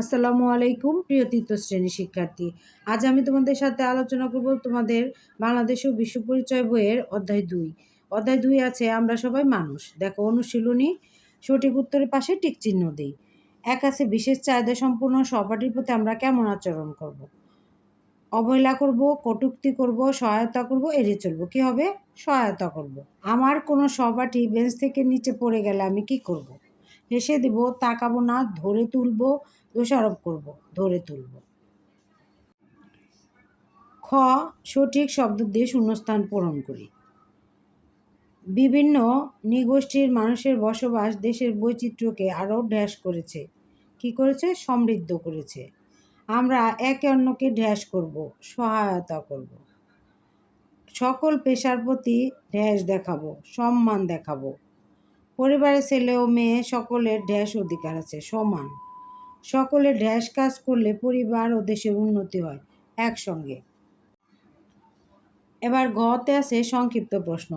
আসসালামু আলাইকুম, প্রিয় তৃতীয় শ্রেণি শিক্ষার্থী আজ আমি তোমাদের সাথে আলোচনা করব তোমাদের বাংলাদেশ ও বিশ্ব পরিচয় বইয়ের অধ্যায় দুই অধ্যায় দুই আছে, আমরা সবাই মানুষ দেখো, অনুশীলনী, সঠিক উত্তরের পাশে টিক চিহ্ন দিই এক আছে, বিশেষ চাহিদা সম্পূর্ণ সহপাঠীর প্রতি আমরা কেমন আচরণ করব। অবহেলা করব, কটুক্তি করব, সহায়তা করব, এড়িয়ে চলবো কি হবে সহায়তা করব। আমার কোনো সহপাঠী বেঞ্চ থেকে নিচে পড়ে গেলে আমি কি করব। হেসে দেব, তাকাবো না, ধরে তুলবো, দোষারোপ করব, ধরে তুলব। খ, সঠিক শব্দ দিয়ে শূন্যস্থান পূরণ করি। বিভিন্ন নিগোষ্ঠীর মানুষের বসবাস দেশের বৈচিত্র্যকে আরও ঢ্যাস করেছে। কি করেছে? সমৃদ্ধ করেছে। আমরা একে অন্যকে ঢ্যাস করব, সহায়তা করব। সকল পেশার প্রতি ঢ্যাস দেখাবো, সম্মান দেখাবো। পরিবারের ছেলে ও মেয়ে সকলের ঢ্যাস অধিকার আছে, সমান। সকলে ঢ্যাস কাজ করলে পরিবার ও দেশের উন্নতি হয় একসঙ্গে। এবার ঘতে আছে সংক্ষিপ্ত প্রশ্ন।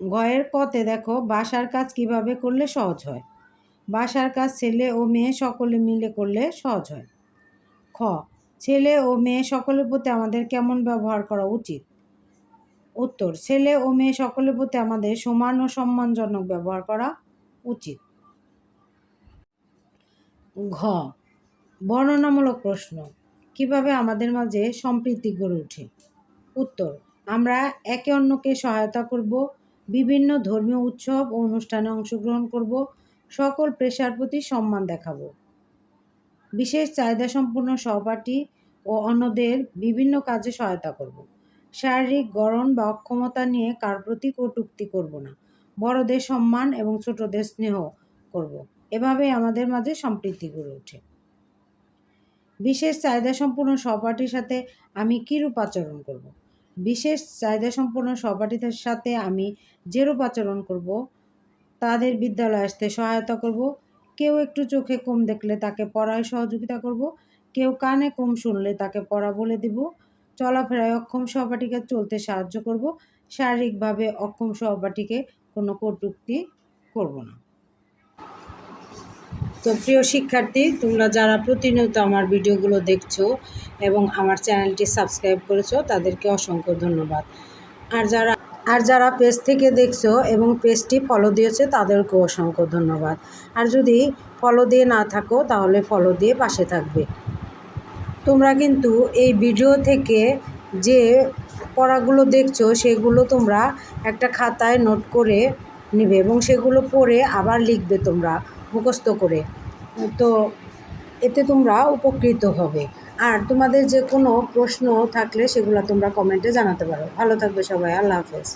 গয়ের কতে দেখো বাসার কাজ কীভাবে করলে সহজ হয়? বাসার কাজ ছেলে ও মেয়ে সকলে মিলে করলে সহজ হয়। খ, ছেলে ও মেয়ে সকলের প্রতি আমাদের কেমন ব্যবহার করা উচিত? উত্তর, ছেলে ও মেয়ে সকলের প্রতি আমাদের সমান ও সম্মানজনক ব্যবহার করা উচিত। ঘ, বর্ণনামূলক প্রশ্ন, কীভাবে আমাদের মাঝে সম্প্রীতি গড়ে ওঠে? উত্তর, আমরা একে অন্যকে সহায়তা করব, বিভিন্ন ধর্মীয় উৎসব ও অনুষ্ঠানে অংশগ্রহণ করব, সকল পেশার প্রতি সম্মান দেখাব। বিশেষ চাহিদা সম্পন্ন সহপাঠী ও অন্যদের বিভিন্ন কাজে সহায়তা করব। শারীরিক গড়ন বা অক্ষমতা নিয়ে কার প্রতি কটুক্তি করব না। বড়দের সম্মান এবং ছোটদের স্নেহ করব। এভাবেই আমাদের মাঝে সম্প্রীতি গড়ে ওঠে। বিশেষ চাহিদা সম্পূর্ণ সহপাঠীর সাথে আমি কীরূপ আচরণ করব। বিশেষ চাহিদা সম্পন্ন সহপাঠীদের সাথে আমি যেরূপ আচরণ করব, তাদের বিদ্যালয়ে আসতে সহায়তা করব। কেউ একটু চোখে কম দেখলে তাকে পড়ায় সহযোগিতা করব। কেউ কানে কম শুনলে তাকে পড়া বলে দিব। চলাফেরায় অক্ষম সহপাঠীকে চলতে সাহায্য করব। শারীরিকভাবে অক্ষম সহপাঠীকে কোনো কটুক্তি করব না। তো প্রিয় শিক্ষার্থী, তোমরা যারা প্রতিনিয়ত আমার ভিডিওগুলো দেখছ এবং আমার চ্যানেলটি সাবস্ক্রাইব করেছ, তাদেরকে অসংখ্য ধন্যবাদ। আর যারা আর যারা পেজ থেকে দেখছ এবং পেজটি ফলো দিয়েছে, তাদেরকেও অসংখ্য ধন্যবাদ। আর যদি ফলো দিয়ে না থাকো, তাহলে ফলো দিয়ে পাশে থাকবে। তোমরা কিন্তু এই ভিডিও থেকে যে পড়াগুলো দেখছ, সেগুলো তোমরা একটা খাতায় নোট করে নেবে এবং সেগুলো পড়ে আবার লিখবে তোমরা, মুখস্থ করে। তো এতে তোমরা উপকৃত হবে। আর তোমাদের যে কোনো প্রশ্ন থাকলে সেগুলো তোমরা কমেন্টে জানাতে পারো। ভালো থাকবে সবাই। আল্লাহ হাফেজ।